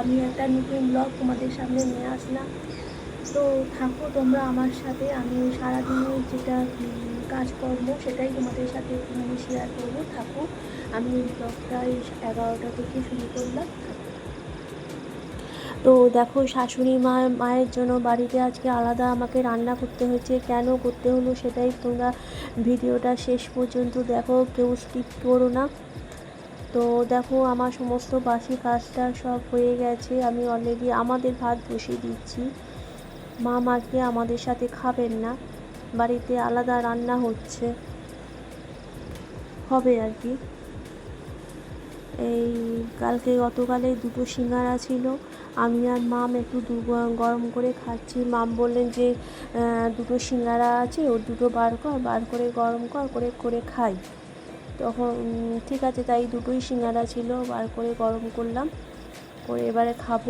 আমি একটা নতুন ব্লগ তোমাদের সামনে নিয়ে আসলাম। তো থাকো তোমরা আমার সাথে আমি সারাদিনে যেটা কাজকর্ম সেটাই তোমাদের সাথে একটুখানি শেয়ার করব। থাকো, আমি এই ব্লগটা এই এগারোটা থেকে শুরু করলাম। তো দেখো, শাশুড়ি মা, মায়ের জন্য বাড়িতে আজকে আলাদা আমাকে রান্না করতে হয়েছে। কেন করতে হলো সেটাই তোমরা ভিডিওটা শেষ পর্যন্ত দেখো, কেউ স্কিপ করো না। তো দেখো, আমার সমস্ত বাসি কাজটা সব হয়ে গেছে। আমি অলরেডি আমাদের ভাত বসিয়ে দিচ্ছি। মা মাকে আমাদের সাথে খাবেন না। বাড়িতে আলাদা রান্না হচ্ছে। হবে আর কি। এই কালকে গতকালে দুটো সিঙ্গারা ছিল। আমি আর মাম একটু দু- গরম করে খাচ্ছি। মাম বললেন যে দুটো সিঙ্গারা আছে, ওর দুটো বার কর, বার করে গরম কর, করে করে খাই। তখন ঠিক আছে তাই দুটোই সিঙ্গারা ছিল বার করে গরম করলাম। করে এবারে খাব।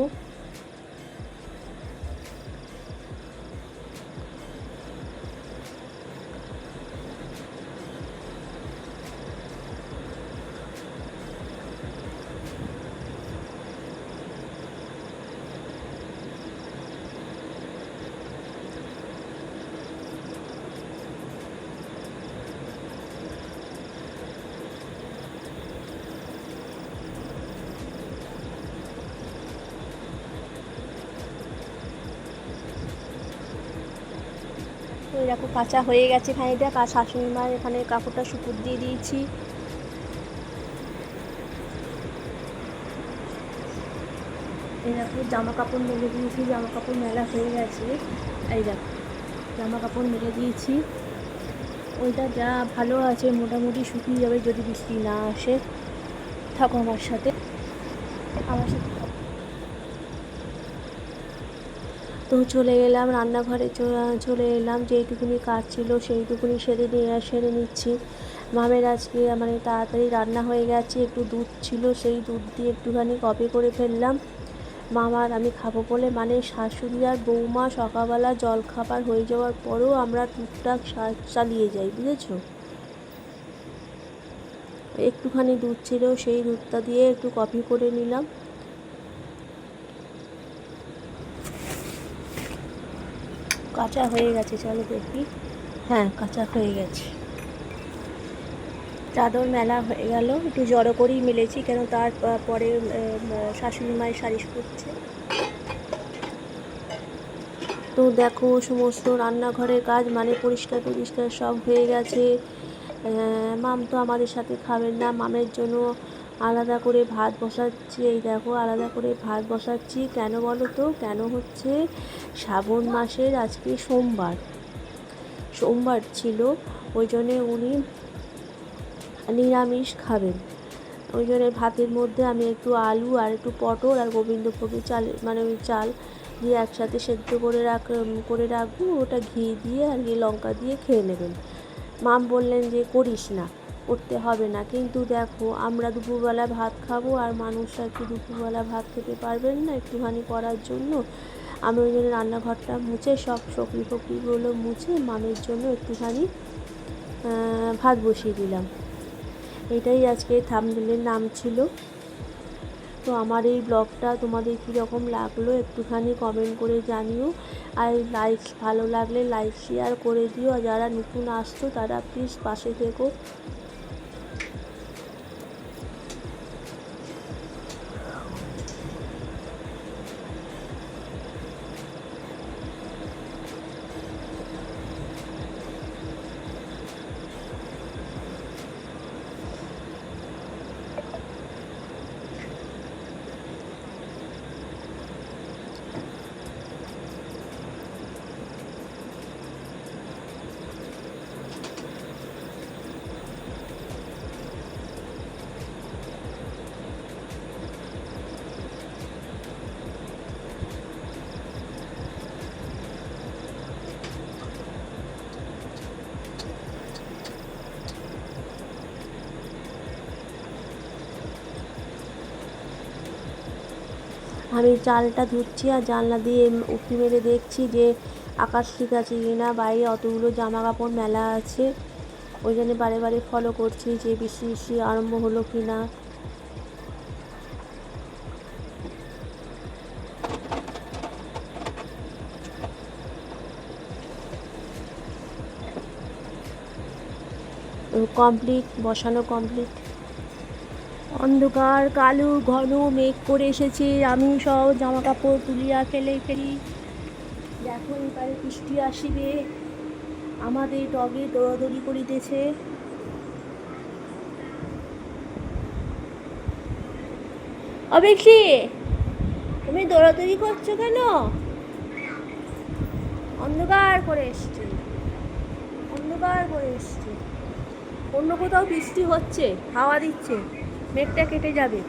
দেখো কাঁচা হয়ে গেছে খানিকটা। আর শাশুড়ি মার এখানে কাপড়টা সুপুর দিয়ে দিয়েছি। এই দেখো জামা কাপড় মেলে দিয়েছি, জামা কাপড় মেলা হয়ে গেছে। এই দেখো, জামা কাপড় মেলে দিয়েছি। ওইটা যা ভালো আছে, মোটামুটি শুকিয়ে যাবে যদি বৃষ্টি না আসে থাকো আমার সাথে। আমার সাথে থাকো। তো চলে এলাম, রান্নাঘরে চলে এলাম। যেইটুকুনি কাজ ছিল সেইটুকুনি সেরে নিয়ে, সেরে নিচ্ছি। মামের আজকে মানে তাড়াতাড়ি রান্না হয়ে গেছে, একটু দুধ ছিল, সেই দুধ দিয়ে একটুখানি কপি করে ফেললাম। মামার আমি খাব বলে মানে শাশুড়ি আর বৌমা সকালবেলা জল খাবার হয়ে যাওয়ার পরেও আমরা টুকটাক চালিয়ে যাই, বুঝেছ? একটুখানি দুধ ছিল, সেই দুধটা দিয়ে একটু কফি করে নিলাম। কাঁচা হয়ে গেছে চলো দেখি। হ্যাঁ কাঁচা হয়ে গেছে। চাদর মেলা হয়ে গেল একটু জড়ো করেই মেলেছি কেন তার পরে উম, শাশুড়ি মায়ের সারিশ করছে। তো দেখো সমস্ত রান্নাঘরের কাজ মানে পরিষ্কার টরিষ্কার সব হয়ে গেছে। মাম তো আমাদের সাথে খাবেন না মামের জন্য আলাদা করে ভাত বসাচ্ছি, এই দেখো আলাদা করে ভাত বসাচ্ছি। কেন বলো তো? কেন হচ্ছে? শ্রাবণ মাসের আজকে সোমবার। সোমবার ছিল, ওই জন্যে উনি নিরামিষ খাবেন। ওই জন্য ভাতের মধ্যে আমি একটু আলু আর একটু পটল আর গোবিন্দভোগী চাল মানে ওই চাল দিয়ে একসাথে সেদ্ধ করে রাখ করে রাখব। ওটা ঘি দিয়ে আর লঙ্কা দিয়ে খেয়ে নেবেন। মাম বললেন যে করিস না। করতে হবে না। কিন্তু দেখো, আমরা দুপুরবেলা ভাত খাব আর মানুষরা কি দুপুরবেলা ভাত খেতে পারবেন না একটুখানি করার জন্য। আমি ওই জন্য রান্নাঘরটা মুছে সব সবজি ফকরিগুলো মুছে মামের জন্য একটুখানি ভাত বসিয়ে দিলাম। এটাই আজকে থামনেলের নাম ছিল। তো আমার এই ব্লগটা তোমাদের কীরকম লাগল একটুখানি কমেন্ট করে জানিও। আর লাইক ভালো লাগলে লাইক শেয়ার করে দিও। আর যারা নতুন আসতো তারা প্লিজ পাশে থেকো। আমি চালটা ধুচ্ছি আর জানলা দিয়ে উঁকি মেরে দেখছি যে আকাশ ঠিক আছে কি না। বাইরে অতগুলো জামা কাপড় মেলা আছে। ওই জন্য বারে বারে ফলো করছি যে বৃষ্টি বৃষ্টি আরম্ভ হলো কি না। কমপ্লিট বসানো কমপ্লিট অন্ধকার, কালো, ঘন মেঘ করে এসেছে। আমি সব জামা কাপড় তুলিয়া ফেলে ফেলি। দেখো এবারে বৃষ্টি আসিবে। আমাদের টগে দৌড়াদৌড়ি করিতেছে। অবেক্ষি তুমি দৌড়াদৌড়ি করছ কেন? অন্ধকার করে এসছে। অন্ধকার করে এসছে। অন্য কোথাও বৃষ্টি হচ্ছে, হাওয়া দিচ্ছে। মেঘটা কেটে যাবে।